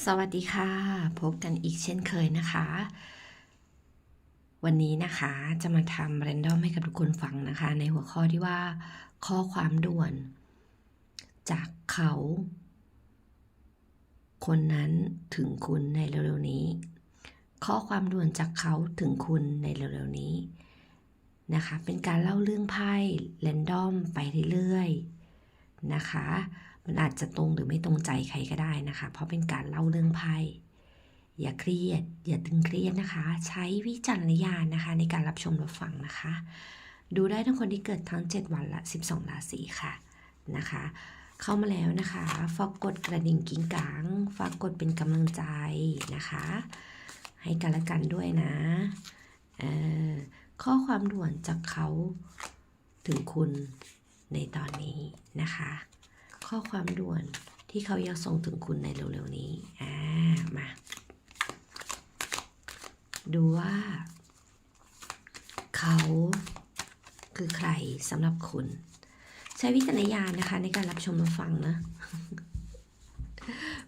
สวัสดีค่ะ พบกันอีกเช่นเคยนะคะ วันนี้นะคะจะมาทำ r รนดอมให้กับทุกคนฟังนะคะ ในหัวข้อที่ว่า ข้อความด่วน จากเขา คนนั้นถึงคุณในเร็วๆนี้ ข้อความด่วนจากเขาถึงคุณในเร็วๆนี้นะคะ เป็นการเล่าเรื่องไพ่เรนดอมไปเรื่อยๆนะคะ มันอาจจะตรงหรือไม่ตรงใจใครก็ได้นะคะ เพราะเป็นการเล่าเรื่องไพ่อย่าเครียด อย่าตึงเครียดนะคะ ใช้วิจารณญาณนะคะ ในการรับชมรับฟังนะคะ ดูได้ทั้งคนที่เกิดทั้ง 7 วันละ 12 ราศีค่ะนะคะ เข้ามาแล้วนะคะฝากกดกระดิ่งกิ้งกางฝากกดเป็นกำลังใจนะคะ ให้กันและกันด้วยนะเออข้อความด่วนจากเขาถึงคุณในตอนนี้นะคะ ข้อความด่วนที่เขาอยากส่งถึงคุณในเร็วๆนี้ อ่า มา ดูว่า เขาคือใครสำหรับคุณ ใช้วิจารณญาณนะคะ ในการรับชมรับฟังนะ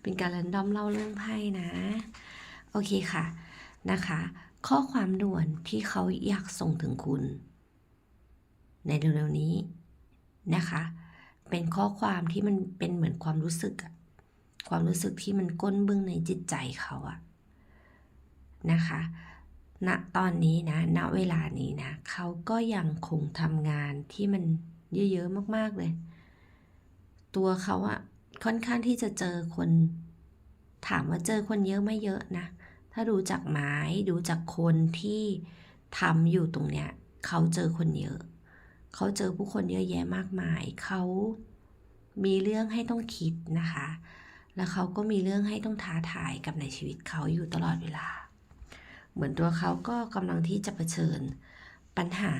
เป็นการรันดอมเล่าเรื่องไพ่นะ โอเคค่ะนะคะ ข้อความด่วนที่เขาอยากส่งถึงคุณ ในเร็วๆนี้นะคะ เป็นข้อความที่มันเป็นเหมือนความรู้สึกอะความรู้สึกที่มันก้นบึ้งในจิตใจเขาอะนะคะณตอนนี้นะณเวลานี้นะเขาก็ยังคงทำงานที่มันเยอะๆมากๆเลย ตัวเขาอะค่อนข้างที่จะเจอคน ถามว่าเจอคนเยอะไม่เยอะนะ ถ้าดูจากไม้ดูจากคนที่ทำอยู่ตรงเนี้ย เขาเจอคนเยอะ เขาเจอผู้คนเยอะแยะมากมาย เขามีเรื่องให้ต้องคิดนะคะ แล้วเขาก็มีเรื่องให้ต้องท้าทายกับในชีวิตเขาอยู่ตลอดเวลา เหมือนตัวเขาก็กำลังที่จะเผชิญปัญหา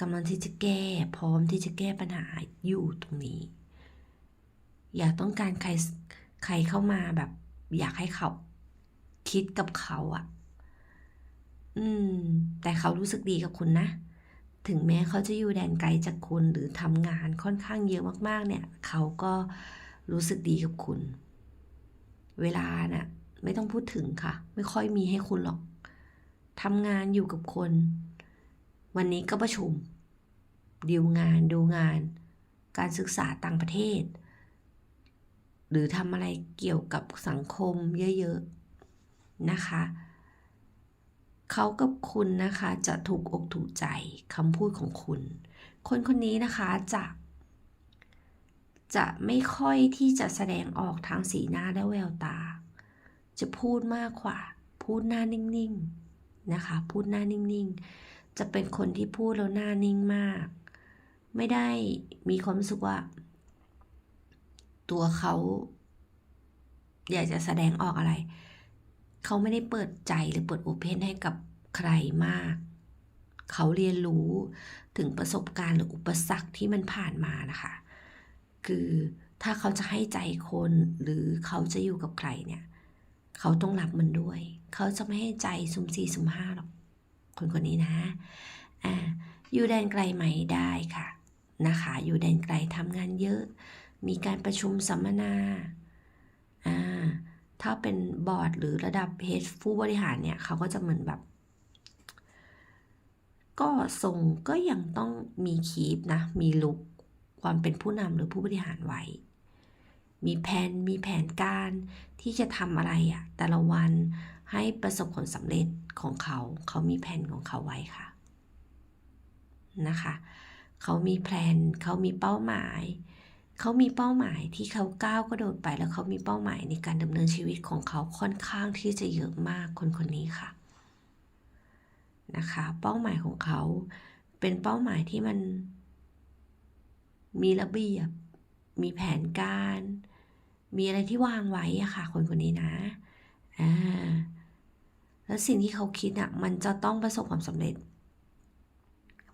กำลังที่จะแก้ พร้อมที่จะแก้ปัญหาอยู่ตรงนี้ อยากต้องการใครใครเข้ามาแบบ อยากให้เขาคิดกับเขาอะอืม แต่เขารู้สึกดีกับคุณนะ ถึงแม้เขาจะอยู่แดนไกลจากคุณหรือทำงานค่อนข้างเยอะมากๆเนี่ยเขาก็รู้สึกดีกับคุณ เวลาน่ะไม่ต้องพูดถึงค่ะ ไม่ค่อยมีให้คุณหรอกทำงานอยู่กับคน วันนี้ก็ประชุมดีลงานดูงาน การศึกษาต่างประเทศ หรือทำอะไรเกี่ยวกับสังคมเยอะ ๆ นะคะ เขากับคุณนะคะจะถูกอกถูกใจคำพูดของคุณ คนคนนี้นะคะจะจะไม่ค่อยที่จะแสดงออกทางสีหน้าและแววตา จะพูดมากกว่า พูดหน้านิ่งๆนะคะ พูดหน้านิ่งๆ จะเป็นคนที่พูดแล้วหน้านิ่งมาก ไม่ได้มีความรู้สึกว่า ตัวเขา อยากจะแสดงออกอะไร เขาไม่ได้เปิดใจหรือเปิดโอเพนให้กับใครมาก เขาเรียนรู้ถึงประสบการณ์หรืออุปสรรคที่มันผ่านมานะคะ คือถ้าเขาจะให้ใจคนหรือเขาจะอยู่กับใครเนี่ย เขาต้องรับมันด้วย เขาจะไม่ให้ใจสุ่มสี่สุ่มห้าหรอก คนคนนี้นะอ่าอยู่แดนไกลไหมได้ค่ะนะคะ อยู่แดนไกลทำงานเยอะ มีการประชุมสัมมนาอ่า ถ้าเป็นบอร์ดหรือระดับเฮดผู้บริหารเนี่ยเขาก็จะเหมือนแบบ ก็ทรงก็ยังต้องมีคีปนะ มีลุกความเป็นผู้นำหรือผู้บริหารไว้ มีแผนมีแผนการที่จะทำอะไรอะแต่ละวันให้ประสบผลสำเร็จของเขา เขามีแผนของเขาไว้ค่ะนะคะ เขามีแผนเขามีเป้าหมาย เขามีเป้าหมายที่เขาก้าวกระโดดไปแล้วเขามีเป้าหมายในการดำเนินชีวิตของเขาค่อนข้างที่จะเยอะมากคนคนนี้ค่ะนะคะ เป้าหมายของเขาเป็นเป้าหมายที่มันมีระเบียบ มีแผนการ มีอะไรที่วางไว้อะค่ะ คนคนนี้นะอ่าแล้วสิ่งที่เขาคิดอะมันจะต้องประสบความสำเร็จ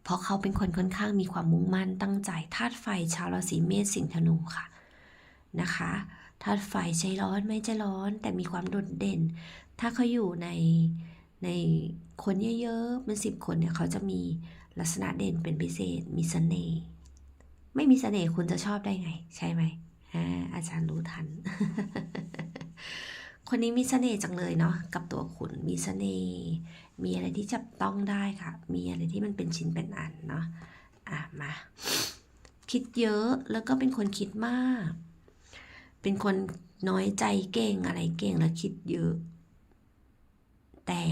เพราะเขาเป็นคนค่อนข้างมีความมุ่งมั่นตั้งใจธาตุไฟชาวราศีเมษสิงห์ธนูค่ะนะคะธาตุไฟใจร้อนไม่ใจร้อนแต่มีความโดดเด่น ถ้าเขาอยู่ในในคนเยอะๆเป็นสิบคนเนี่ยเขาจะมีลักษณะเด่นเป็นพิเศษมีเสน่ห์ไม่มีเสน่ห์คุณจะชอบได้ไง ใช่ไหมอาจารย์รู้ทัน คนนี้มีเสน่ห์จังเลยเนาะกับตัวคุณมีเสน่ห์มีอะไรที่จับต้องได้ค่ะ มีอะไรที่มันเป็นชิ้นเป็นอันเนาะอะมาคิดเยอะแล้วก็เป็นคนคิดมาก เป็นคนน้อยใจเก่งอะไรเก่งแล้วคิดเยอะ แต่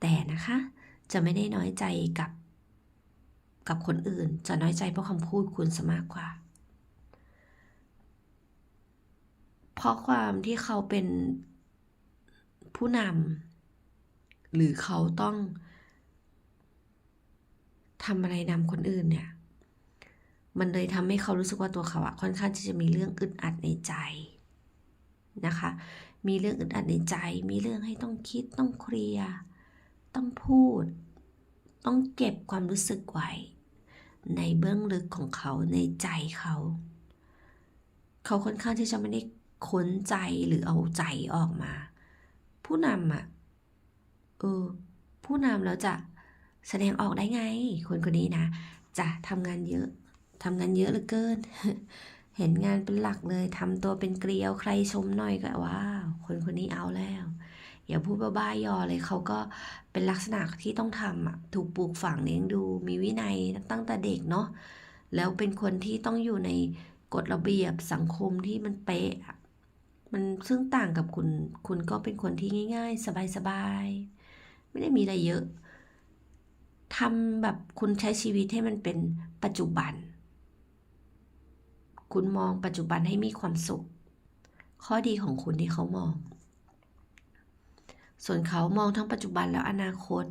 แต่นะคะ จะไม่ได้น้อยใจกับ กับคนอื่น จะน้อยใจเพราะคำพูดคุณซะมากกว่า เพราะความที่เขาเป็นผู้นำหรือเขาต้องทำอะไรนำคนอื่นเนี่ย มันเลยทำให้เขารู้สึกว่าตัวเขาอะค่อนข้างที่จะมีเรื่องอึดอัดในใจนะคะ มีเรื่องอึดอัดในใจ มีเรื่องให้ต้องคิดต้องเคลียร์ต้องพูด ต้องเก็บความรู้สึกไว้ในเบื้องลึกของเขาในใจเขา เขาค่อนข้างที่จะไม่ได้ ค้นใจหรือเอาใจออกมา ผู้นำอะเออผู้นำแล้วจะแสดงออกได้ไง คนคนนี้นะจะทำงานเยอะทำงานเยอะเหลือเกิน เห็นงานเป็นหลักเลยทำตัวเป็นเกลียวใครชมหน่อยก็ว้าวคนคนนี้เอาแล้วอย่าพูดบ้าๆยอเลยเขาก็เป็นลักษณะที่ต้องทำอะถูกปลูกฝังเลี้ยงดูมีวินัยตั้งแต่เด็กเนาะแล้วเป็นคนที่ต้องอยู่ในกฎระเบียบสังคมที่มันเป๊ะ มันซึ่งต่างกับคุณ คุณก็เป็นคนที่ง่าย ๆ สบายๆ ไม่ได้มีอะไรเยอะทำแบบคุณใช้ชีวิตให้มันเป็นปัจจุบัน คุณมองปัจจุบันให้มีความสุข ข้อดีของคุณที่เขามอง ส่วนเขามองทั้งปัจจุบันแล้วอนาคต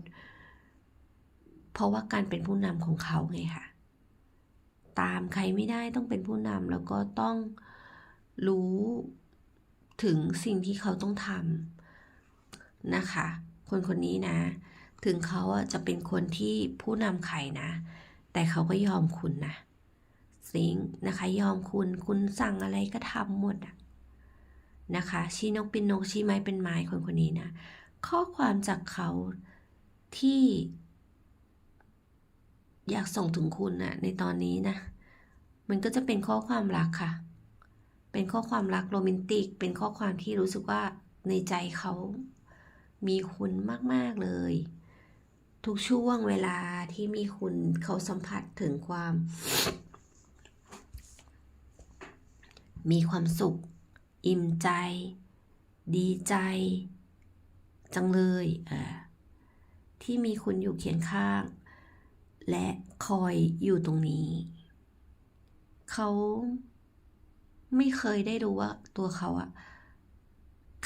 เพราะว่าการเป็นผู้นำของเขาไงค่ะ ตามใครไม่ได้ต้องเป็นผู้นำแล้วก็ต้องรู้ ถึงสิ่งที่เขาต้องทำนะคะ คนคนนี้นะ ถึงเขาจะเป็นคนที่ผู้นำใครนะ แต่เขาก็ยอมคุณนะสิงนะคะ ยอมคุณคุณสั่งอะไรก็ทำหมดอะนะคะชี้นกเป็นนกชี้ไม้เป็นไม้คนคนนี้นะ ข้อความจากเขาที่ อยากส่งถึงคุณนะในตอนนี้นะ มันก็จะเป็นข้อความรักค่ะ เป็นข้อความรักโรแมนติก เป็นข้อความที่รู้สึกว่าในใจเขามีคุณมาก ๆ เลย ทุกช่วงเวลาที่มีคุณเขาสัมผัสถึงความ มีความสุข อิ่มใจ ดีใจ จังเลยที่มีคุณอยู่เคียงข้าง และคอยอยู่ตรงนี้ เขา ไม่เคยได้รู้ว่าตัวเขาอะ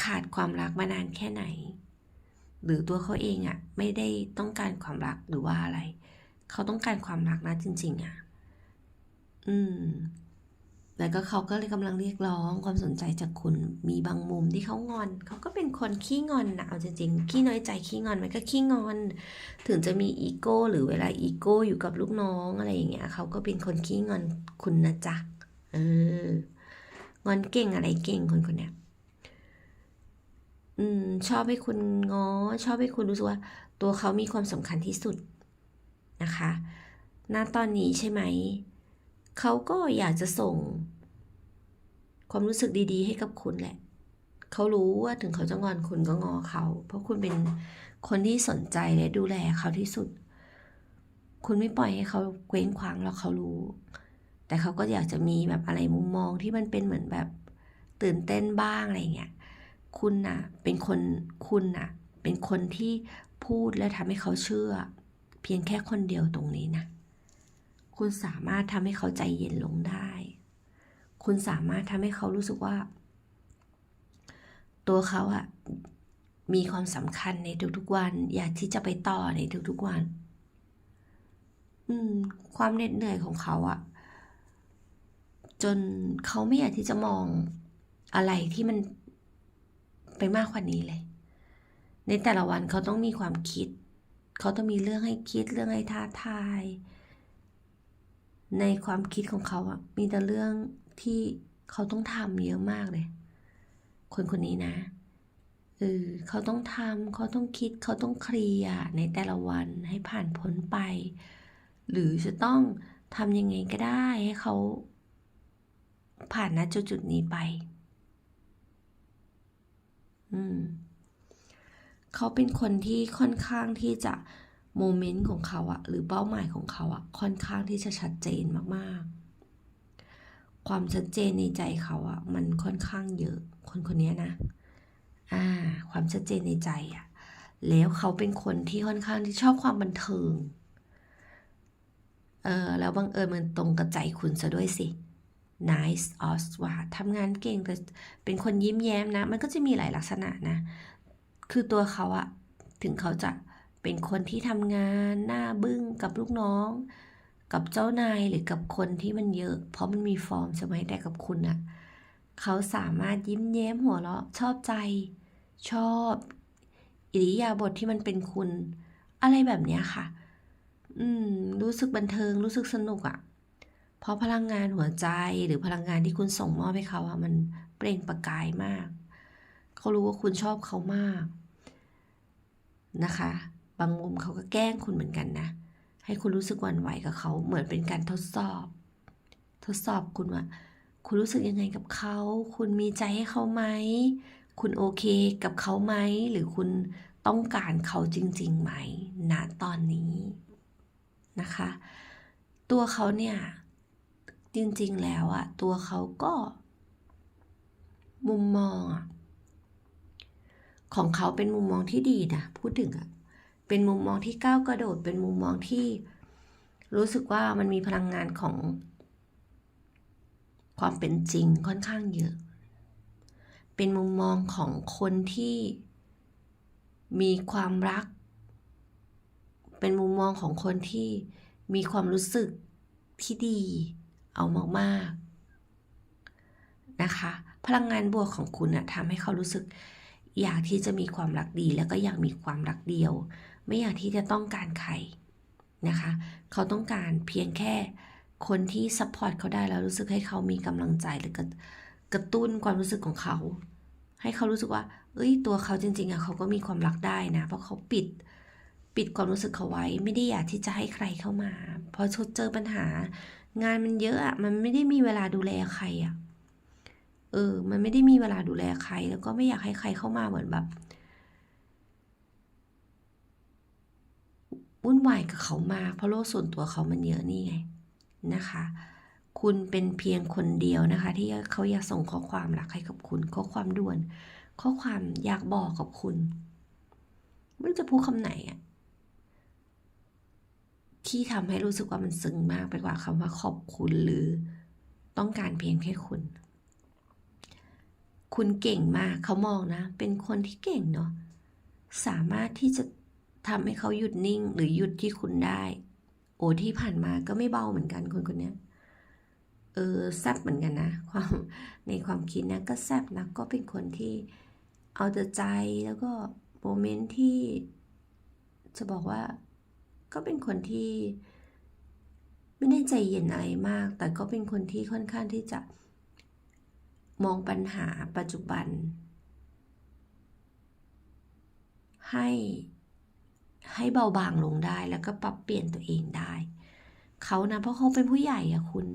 ขาดความรักมานานแค่ไหน หรือตัวเขาเองอะไม่ได้ต้องการความรักหรือว่าอะไร เขาต้องการความรักนะจริง ๆอะอืมแล้วก็เขาก็เลยกำลังเรียกร้องความสนใจจากคุณ มีบางมุมที่เขางอน เขาก็เป็นคนขี้งอนนะเอาจริงๆขี้น้อยใจขี้งอนมันก็ขี้งอน ถึงจะมีอีโก้หรือเวลาอีโก้อยู่กับลูกน้องอะไรอย่างเงี้ย เขาก็เป็นคนขี้งอนคุณนะจ๊ะ เออ งอนเก่งอะไรเก่งคนคนเนี้ยอืม ชอบให้คุณง้อ ชอบให้คุณรู้สึกว่า ตัวเขามีความสำคัญที่สุดนะคะ ณ ตอนนี้ใช่ไหม เขาก็อยากจะส่ง ความรู้สึกดีๆ ให้กับคุณแหละ เขารู้ว่าถึงเขาจะงอนคุณก็งอเขา เพราะคุณเป็นคนที่สนใจและดูแลเขาที่สุด คุณไม่ปล่อยให้เขาเคว้งคว้างแล้วเขารู้ แต่เขาก็อยากจะมีแบบอะไรมุมมองที่มันเป็นเหมือนแบบตื่นเต้นบ้างอะไรเงี้ย คุณน่ะ เป็นคนคุณน่ะ เป็นคนที่พูดและทำให้เขาเชื่อ เพียงแค่คนเดียวตรงนี้นะ คุณสามารถทำให้เขาใจเย็นลงได้ คุณสามารถทำให้เขารู้สึกว่า ตัวเขาอะมีความสำคัญในทุกๆวัน อยากที่จะไปต่อในทุกๆวัน อืม ความเหน็ดเหนื่อยของเขาอะ จนเขาไม่อยากที่จะมองอะไรที่มันไปมากกว่านี้เลย ในแต่ละวันเขาต้องมีความคิด เขาต้องมีเรื่องให้คิดเรื่องให้ท้าทาย ในความคิดของเขาอะมีแต่เรื่องที่เขาต้องทำเยอะมากเลย คนคนนี้นะเออเขาต้องทำเขาต้องคิดเขาต้องเคลียร์ในแต่ละวันให้ผ่านพ้นไป หรือจะต้องทำยังไงก็ได้ให้เขา ผ่านณจุดจุดนี้ไป อืม เขาเป็นคนที่ค่อนข้างที่จะโมเมนต์ของเขาอะหรือเป้าหมายของเขาอะค่อนข้างที่จะชัดเจนมากๆ ความชัดเจนในใจเขาอะมันค่อนข้างเยอะ คนคนนี้นะ อ่า ความชัดเจนในใจอะแล้วเขาเป็นคนที่ค่อนข้างที่ชอบความบันเทิง เออแล้วบังเอิญมันตรงกับใจคุณซะด้วยสิ nice o s ว่าทำงานเก่งแต่เป็นคนยิ้มแย้มนะ มันก็จะมีหลายลักษณะนะ คือตัวเขาอะถึงเขาจะเป็นคนที่ทำงานหน้าบึ้งกับลูกน้อง กับเจ้านายหรือกับคนที่มันเยอะ เพราะมันมีฟอร์มใช่ไหมแต่กับคุณอะเขาสามารถยิ้มแย้มหัวเราะชอบใจ ชอบ อิริยาบถทที่มันเป็นคุณ อะไรแบบเนี้ยค่ะ อืม รู้สึกบันเทิงรู้สึกสนุกอะ เพราะพลังงานหัวใจหรือพลังงานที่คุณส่งมอบให้เขาอะมันเปล่งประกายมาก เขารู้ว่าคุณชอบเขามากนะคะ บางมุมเขาก็แกล้งคุณเหมือนกันนะ ให้คุณรู้สึกวั่นไหวกับเขาเหมือนเป็นการทดสอบ ทดสอบคุณว่า คุณรู้สึกยังไงกับเขา คุณมีใจให้เขาไหม คุณโอเคกับเขาไหม หรือคุณต้องการเขาจริงๆไหมณตอนนี้นะคะ ตัวเขาเนี่ย จริงๆแล้วอะตัวเขาก็ มุมมองอะของเขาเป็นมุมมองที่ดีนะพูดถึงอะเป็นมุมมองที่ก้าวกระโดด เป็นมุมมองที่รู้สึกว่ามันมีพลังงานของ ความเป็นจริงค่อนข้างเยอะ เป็นมุมมองของคนที่มีความรัก เป็นมุมมองของคนที่มีความรู้สึกที่ดี เอามากๆนะคะ พลังงานบวกของคุณนะทำให้เขารู้สึก อยากที่จะมีความรักดี แล้วก็อยากมีความรักเดียว ไม่อยากที่จะต้องการใครนะคะ เขาต้องการเพียงแค่คนที่ซัพพอร์ตเขาได้แล้วรู้สึกให้เขามีกำลังใจหรือกระกระตุ้นความรู้สึกของเขา ให้เขารู้สึกว่า เอ้ย ตัวเขาจริงๆอะเขาก็มีความรักได้นะ เพราะเขาปิดปิดความรู้สึกเขาไว้ ไม่ได้อยากที่จะให้ใครเข้ามา พอชดเจอปัญหา งานมันเยอะอะมันไม่ได้มีเวลาดูแลใครอะเออ มันไม่ได้มีเวลาดูแลใคร แล้วก็ไม่อยากให้ใครเข้ามาเหมือนแบบวุ่นวายกับเขามากเพราะโลกส่วนตัวเขามันเยอะนี่ไงนะคะ คุณเป็นเพียงคนเดียวนะคะ ที่เขาอยากส่งข้อความรักให้กับคุณ ข้อความด่วน ข้อความอยากบอกกับคุณไม่จะพูดคำไหนอะ ที่ทำให้รู้สึกว่ามันซึ้งมากไปกว่าคำว่าขอบคุณหรือต้องการเพียงแค่คุณ คุณเก่งมากเขามองนะ เป็นคนที่เก่งเนาะสามารถที่จะทำให้เขาหยุดนิ่งหรือหยุดที่คุณได้ โอ้ที่ผ่านมาก็ไม่เบาเหมือนกันคนคนนี้เออแซบเหมือนกันนะความในความคิดนะก็แซบนะก็เป็นคนที่เอาแต่ใจแล้วก็โมเมนต์ที่จะบอกว่า ก็เป็นคนที่ ไม่ได้ใจเย็นอะไรมาก แต่ก็เป็นคนที่ค่อนข้างที่จะมองปัญหาปัจจุบัน ให้ให้เบาบางลงได้แล้วก็ปรับเปลี่ยนตัวเองได้ เขานะเพราะเขาเป็นผู้ใหญ่อะคุณ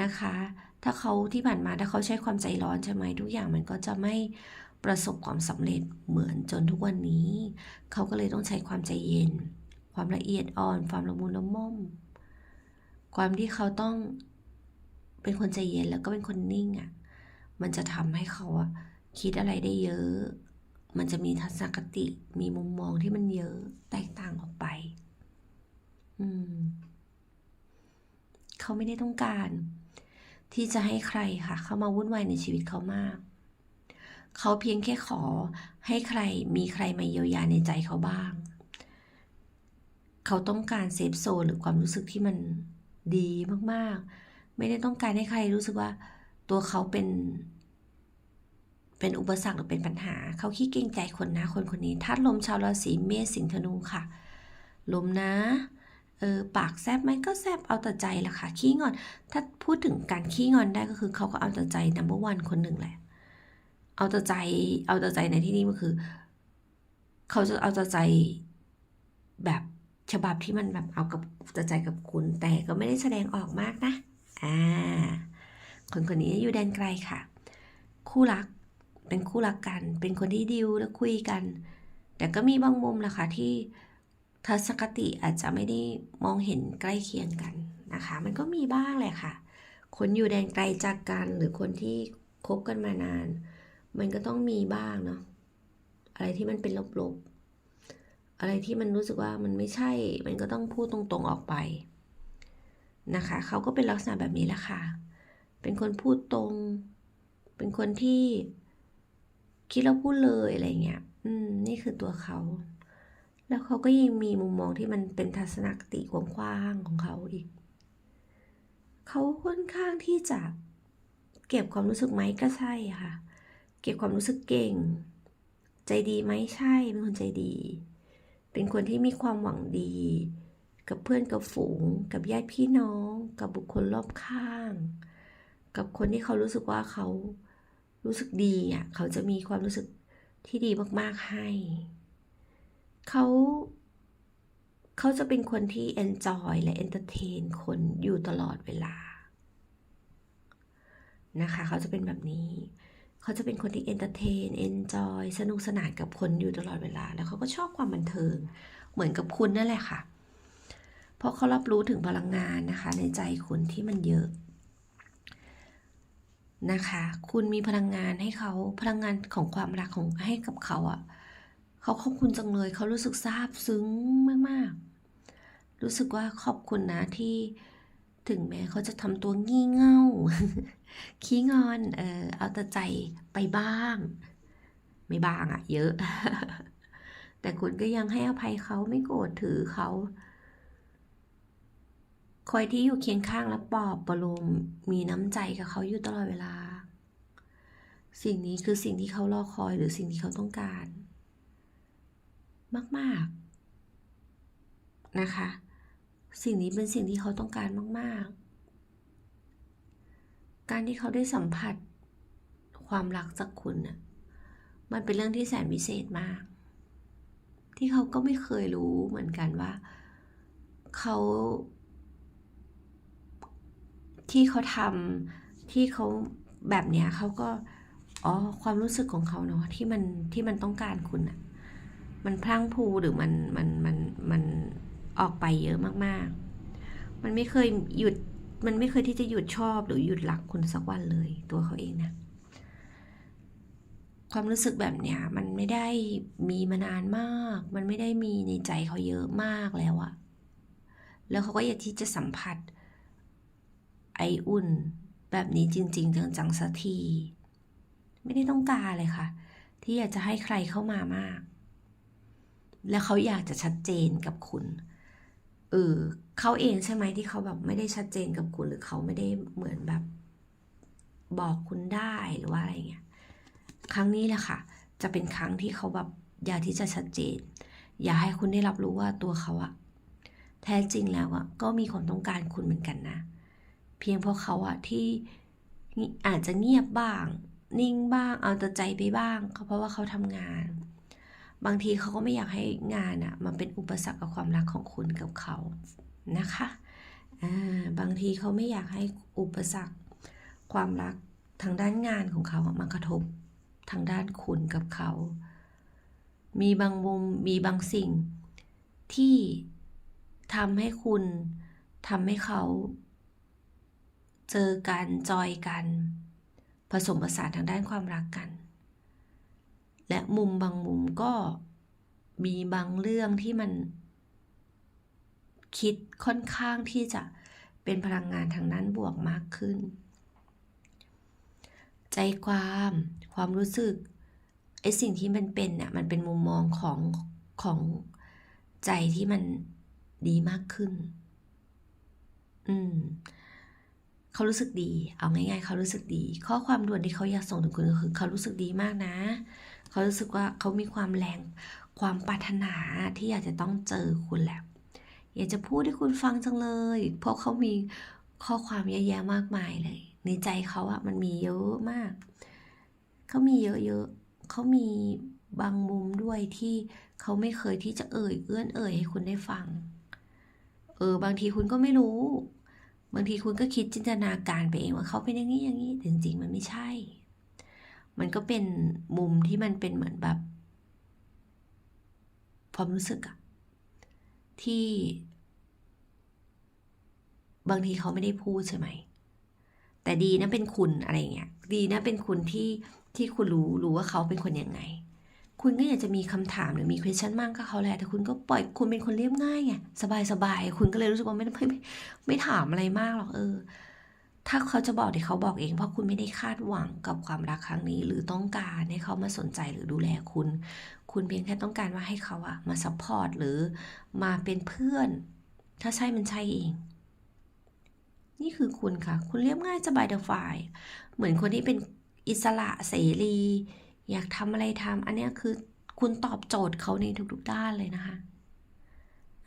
นะคะ ถ้าเขาที่ผ่านมาถ้าเขาใช้ความใจร้อนใช่ไหมทุกอย่างมันก็จะไม่ประสบความสำเร็จเหมือนจนทุกวันนี้ เขาก็เลยต้องใช้ความใจเย็น ความละเอียดอ่อน ความละมุนละม่อม ความที่เขาต้องเป็นคนใจเย็นแล้วก็เป็นคนนิ่งอะ่ะ มันจะทำให้เขาอะคิดอะไรได้เยอะ มันจะมีทัศนคติ มีมุมมองที่มันเยอะแตกต่างออกไป อืม เขาไม่ได้ต้องการ ที่จะให้ใครค่ะ เข้ามาวุ่นวายในชีวิตเขามาก เขาเพียงแค่ขอให้ใครมีใครมาเยียวยาในใจเขาบ้าง เขาต้องการเซฟโซนหรือความรู้สึกที่มันดีมากๆ ไม่ได้ต้องการให้ใครรู้สึกว่าตัวเขาเป็นเป็นอุปสรรคหรือเป็นปัญหา เขาขี้เกรงใจคนนะ คนคนนี้ธาตุลมชาวราศีเมษสิงห์ธนูค่ะ ลมนะเออปากแซบไหมก็แซบเอาแต่ใจละค่ะ ขี้งอน ถ้าพูดถึงการขี้งอนได้ก็คือเขาก็เอาแต่ใจนัมเบอร์วันคนหนึ่งแหละ เอาแต่ใจเอาแต่ใจในที่นี้มันคือ เขาจะเอาแต่ใจแบบ ฉบับที่มันแบบเอากับแต่ใจกับคุณแต่ก็ไม่ได้แสดงออกมากนะอ่าคนคนนี้อยู่แดนไกลค่ะ คู่รักเป็นคู่รักกัน เป็นคนที่ดิวและคุยกัน แต่ก็มีบางมุมแหละค่ะที่ทัศนคติอาจจะไม่ได้มองเห็นใกล้เคียงกันนะคะ มันก็มีบ้างแหละค่ะ คนอยู่แดนไกลจากกันหรือคนที่คบกันมานาน มันก็ต้องมีบ้างเนาะอะไรที่มันเป็นลบๆ อะไรที่มันรู้สึกว่ามันไม่ใช่ มันก็ต้องพูดตรงๆออกไปนะคะ เขาก็เป็นลักษณะแบบนี้แหละค่ะ เป็นคนพูดตรง เป็นคนที่คิดแล้วพูดเลยอะไรเงี้ย อืม นี่คือตัวเขา แล้วเขาก็ยังมีมุมมองที่มันเป็นทัศนคติกว้างๆของเขาอีก เขาค่อนข้างที่จะเก็บความรู้สึกไหมก็ใช่ค่ะ เก็บความรู้สึกเก่ง ใจดีไหมใช่ เป็นคนใจดี เป็นคนที่มีความหวังดี กับเพื่อนกับฝูง กับญาติพี่น้อง กับบุคคลรอบข้าง กับคนที่เขารู้สึกว่าเขารู้สึกดีอะเขาจะมีความรู้สึกที่ดีมากๆให้ เขาเขาจะเป็นคนที่ enjoy และ entertain คนอยู่ตลอดเวลา นะคะ เขาจะเป็นแบบนี้ เขาจะเป็นคนที่ entertain enjoy สนุกสนานกับคนอยู่ตลอดเวลา แล้วเขาก็ชอบความบันเทิง เหมือนกับคุณนั่นแหละค่ะ เพราะเขารับรู้ถึงพลังงานนะคะ ในใจคุณที่มันเยอะนะคะ คุณมีพลังงานให้เขาพลังงานของความรักของให้กับเขาอะ่ะเขาขอบคุณจังเลย เขารู้สึกซาบซึ้งมากๆ รู้สึกว่าขอบคุณนะที่ ถึงแม้เขาจะทำตัวงี่เง่า ขี้งอน เออเอาแต่ใจไปบ้าง ไม่บ้างอะเยอะ แต่คุณก็ยังให้อภัยเขาไม่โกรธถือเขา คอยที่อยู่เคียงข้างและปลอบประโลมมีน้ำใจกับเขาอยู่ตลอดเวลา สิ่งนี้คือสิ่งที่เขารอคอยหรือสิ่งที่เขาต้องการ มาก ๆ นะคะ สิ่งนี้เป็นสิ่งที่เขาต้องการมาก ๆ การที่เขาได้สัมผัสความรักจากคุณน่ะ มันเป็นเรื่องที่แสนพิเศษมาก ที่เขาก็ไม่เคยรู้เหมือนกันว่า เขา ที่เขาทำที่เขาแบบเนี้ยเขาก็ อ๋อ ความรู้สึกของเขาเนาะที่มันที่มันต้องการคุณอะมันพลั้งพูหรือมันมันมันมัน ออกไปเยอะมากๆ มันไม่เคยหยุด มันไม่เคยที่จะหยุดชอบหรือหยุดรักคุณสักวันเลยตัวเขาเองนะ ความรู้สึกแบบเนี้ยมันไม่ได้มีมานานมาก มันไม่ได้มีในใจเขาเยอะมากแล้วอะแล้วเขาก็อยากที่จะสัมผัส ไออุ่นแบบนี้จริง ๆ จังๆสักที ไม่ได้ต้องการเลยค่ะ ที่อยากจะให้ใครเข้ามามาก แล้วเขาอยากจะชัดเจนกับคุณ เออเขาเองใช่ไหมที่เขาแบบไม่ได้ชัดเจนกับคุณหรือเขาไม่ได้เหมือนแบบ บอกคุณได้หรือว่าอะไรเงี้ยครั้งนี้แหละค่ะ จะเป็นครั้งที่เขาแบบอยากที่จะชัดเจน อยากให้คุณได้รับรู้ว่าตัวเขาอะแท้จริงแล้วอะก็มีความต้องการคุณเหมือนกันนะ เพียงเพราะเขาอะที่อาจจะเงียบบ้าง นิ่งบ้างเอาแต่ใจไปบ้างก็เพราะว่าเขาทำงาน บางทีเขาก็ไม่อยากให้งานอะมันเป็นอุปสรรคกับความรักของคุณกับเขานะคะอ่าบางทีเขาไม่อยากให้อุปสรรค ความรักทางด้านงานของเขามากระทบทางด้านคุณกับเขา มีบางมุมมีบางสิ่งที่ทำให้คุณทำให้เขาเจอกันจอยกัน ผสมผสานทางด้านความรักกัน และมุมบางมุมก็มีบางเรื่องที่มัน คิดค่อนข้างที่จะเป็นพลังงานทางด้านบวกมากขึ้น ใจความความรู้สึกไอ้สิ่งที่มันเป็นน่ะมันเป็นมุมมองของของใจที่มันดีมากขึ้น อืมเขารู้สึกดี เอาง่ายๆ เขารู้สึกดี ข้อความด่วนที่เขาอยากส่งถึงคุณก็คือ เขารู้สึกดีมากนะ เขารู้สึกว่าเขามีความแรงความปรารถนาที่อยากจะต้องเจอคุณแหละ อยากจะพูดให้คุณฟังจังเลย เพราะเขามีข้อความเยอะแยะมากมายเลย ในใจเขาอะมันมีเยอะมาก เขามีเยอะๆเขามีบางมุมด้วยที่เขาไม่เคยที่จะเอ่ย เอื้อนเอ่ยให้คุณได้ฟัง เออบางทีคุณก็ไม่รู้ บางทีคุณก็คิดจินตนาการไปเองว่าเขาเป็นอย่างนี้อย่างนี้จริงๆมันไม่ใช่ มันก็เป็นมุมที่มันเป็นเหมือนแบบ ความรู้สึกอะที่ บางทีเขาไม่ได้พูดใช่ไหม แต่ดีนะเป็นคุณอะไรเงี้ย ดีนะเป็นคุณที่ที่คุณรู้รู้ว่าเขาเป็นคนยังไง คุณก็อยากจะมีคำถามหรือมี question มากกับเขาแหละ แต่คุณก็ปล่อยคุณเป็นคนเรียบง่ายไงสบายสบายๆคุณก็เลยรู้สึกว่าไม่ไม่ไม่ไม่ถามอะไรมากหรอกเออ ถ้าเขาจะบอกเดี๋ยวเขาบอกเอง เพราะคุณไม่ได้คาดหวังกับความรักครั้งนี้ หรือต้องการให้เขามาสนใจหรือดูแลคุณ คุณเพียงแค่ต้องการว่าให้เขาอะมาซัพพอร์ตหรือมาเป็นเพื่อน ถ้าใช่มันใช่เอง นี่คือคุณค่ะ คุณเรียบง่ายสบายเดฝ่าย เหมือนคนที่เป็นอิสระเสรี อยากทำอะไรทำอันนี้คือคุณตอบโจทย์เขาในทุกๆด้านเลยนะคะ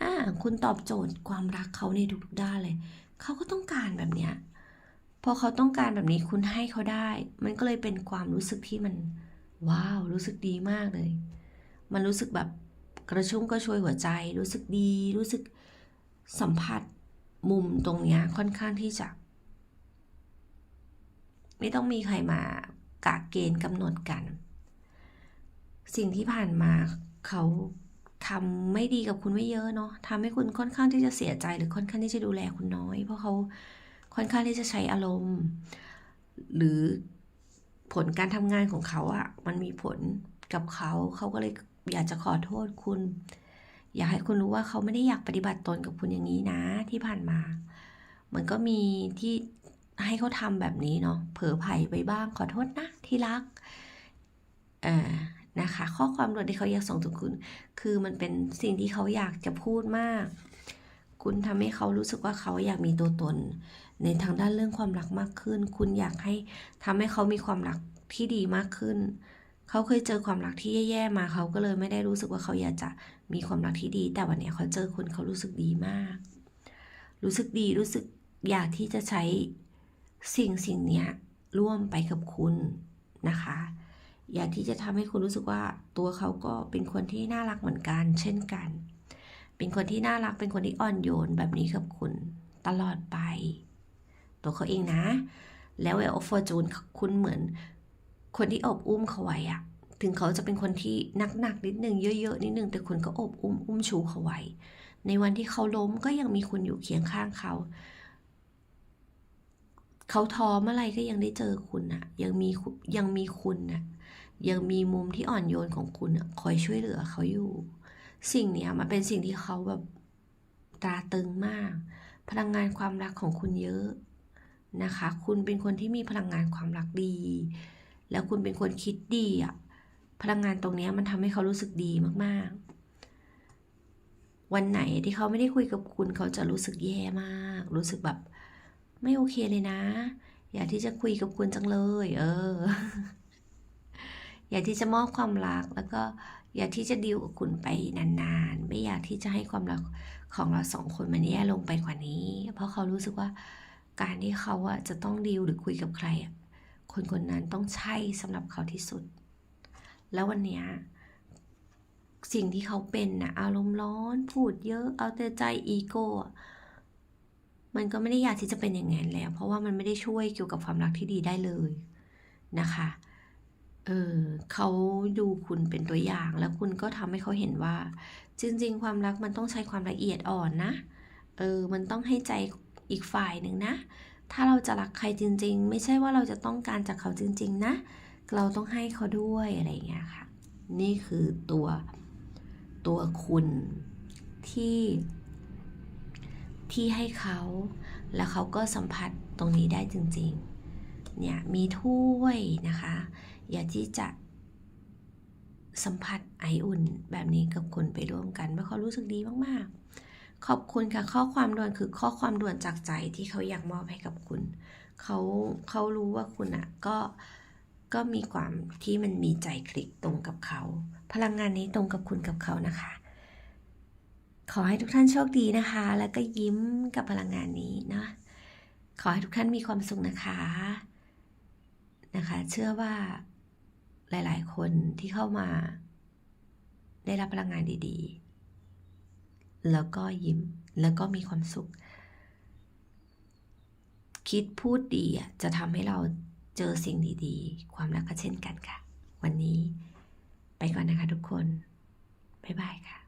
อ่าคุณตอบโจทย์ความรักเขาในทุกๆด้านเลย เขาก็ต้องการแบบเนี้ย อเขาต้องการแบบนี้คุณให้เขาได้ มันก็เลยเป็นความรู้สึกที่มัน ว้าว รู้สึกดีมากเลย มันรู้สึกแบบกระชุ่มกระชวยหัวใจ รู้สึกดี รู้สึกสัมผัสมุมตรงเนี้ยค่อนข้างที่จะ ไม่ต้องมีใครมากะเกณฑ์กำหนดกัน สิ่งที่ผ่านมาเขาทำไม่ดีกับคุณไม่เยอะเนาะทำให้คุณค่อนข้างที่จะเสียใจหรือค่อนข้างที่จะดูแลคุณน้อย เพราะเขา ค่อนข้างที่จะใช้อารมณ์ หรือผลการทำงานของเขาอะมันมีผลกับเขาเขาก็เลยอยากจะขอโทษคุณ อยากให้คุณรู้ว่าเขาไม่ได้อยากปฏิบัติตนกับคุณอย่างนี้นะที่ผ่านมา มันก็มีที่ให้เขาทำแบบนี้เนาะเผลอไผ่ไปบ้างขอโทษนะที่รักเอ่อนะคะ ข้อความด่วนที่เขาอยากส่งถึงคุณ คือมันเป็นสิ่งที่เขาอยากจะพูดมาก คุณทำให้เขารู้สึกว่าเขาอยากมีตัวตน ในทางด้านเรื่องความรักมากขึ้น คุณอยากให้ทำให้เขามีความรักที่ดีมากขึ้น เขาเคยเจอความรักที่แย่ๆมาเขาก็เลยไม่ได้รู้สึกว่าเขาอยากจะมีความรักที่ดี แต่วันนี้เขาเจอคุณเขารู้สึกดีมาก รู้สึกดีรู้สึกอยากที่จะใช้สิ่งสิ่งนี้ร่วมไปกับคุณนะคะ อยากที่จะทำให้คุณรู้สึกว่าตัวเขาก็เป็นคนที่น่ารักเหมือนกัน เช่นกัน เป็นคนที่น่ารักเป็นคนที่อ่อนโยนแบบนี้กับคุณตลอดไป ตัวเขาเองนะ แล้วเอลฟอร์จูนคุณเหมือน คนที่อบอุ้มเขาไว้อะถึงเขาจะเป็นคนที่หนักๆนิดนึงเยอะๆนิดนึงแต่คุณก็อบอุ้มอุ้มชูเขาไว้ ในวันที่เขาล้มก็ยังมีคุณอยู่เคียงข้างเขา เขาท้อเมื่อไรก็ยังได้เจอคุณอะยังมียังมีคุณอะยังมีมุมที่อ่อนโยนของคุณอะคอยช่วยเหลือเขาอยู่ สิ่งเนี้ยมันเป็นสิ่งที่เขาแบบตาตึงมาก พลังงานความรักของคุณเยอะ นะคะ คุณเป็นคนที่มีพลังงานความรักดี แล้วคุณเป็นคนคิดดีอะพลังงานตรงนี้มันทำให้เขารู้สึกดีมากๆ วันไหนที่เขาไม่ได้คุยกับคุณเขาจะรู้สึกแย่มาก รู้สึกแบบไม่โอเคเลยนะ อยากที่จะคุยกับคุณจังเลย เออ อยากที่จะมอบความรักแล้วก็อยากที่จะดิวกับคุณไปนานๆ ไม่อยากที่จะให้ความรักของเราสองคนมันแย่ลงไปกว่านี้ เพราะเขารู้สึกว่า การที่เขาอะจะต้องดิวหรือคุยกับใครอะคนคนนั้นต้องใช่สำหรับเขาที่สุด แล้ววันเนี้ยสิ่งที่เขาเป็นนะอารมณ์ร้อน พูดเยอะ เอาแต่ใจอีโก้อะมันก็ไม่ได้อยากที่จะเป็นอย่างนั้นแล้ว เพราะว่ามันไม่ได้ช่วยเกี่ยวกับความรักที่ดีได้เลยนะคะ เออเขาดูคุณเป็นตัวอย่างแล้วคุณก็ทำให้เขาเห็นว่า จริง ๆ ความรักมันต้องใช้ความละเอียดอ่อนนะ เออ มันต้องให้ใจ อีกฝ่ายหนึ่งนะ ถ้าเราจะรักใครจริง ๆ ไม่ใช่ว่าเราจะต้องการจากเขาจริง ๆ นะ เราต้องให้เขาด้วยอะไรอย่างเงี้ยค่ะ นี่คือตัวตัวคุณที่ที่ให้เขา แล้วเขาก็สัมผัสตรงนี้ได้จริง ๆ เนี่ยมีถ้วยนะคะ อยากที่จะสัมผัสไออุ่นแบบนี้กับคุณไปร่วมกันเพราะเขารู้สึกดีมาก ๆ ขอบคุณค่ะข้อความด่วนคือข้อความด่วนจากใจที่เขาอยากมอบให้กับคุณ เขาเขารู้ว่าคุณอะก็ก็มีความที่มันมีใจคลิกตรงกับเขา พลังงานนี้ตรงกับคุณกับเขานะคะ ขอให้ทุกท่านโชคดีนะคะ แล้วก็ยิ้มกับพลังงานนี้นะขอให้ทุกท่านมีความสุขนะคะนะคะ เชื่อว่าหลาย ๆ คนที่เข้ามา ได้รับพลังงานดี ๆ แล้วก็ยิ้ม แล้วก็มีความสุข คิดพูดดีอะจะทำให้เราเจอสิ่งดีๆ ความรักก็เช่นกันค่ะ วันนี้ไปก่อนนะคะทุกคน บ๊ายบายค่ะ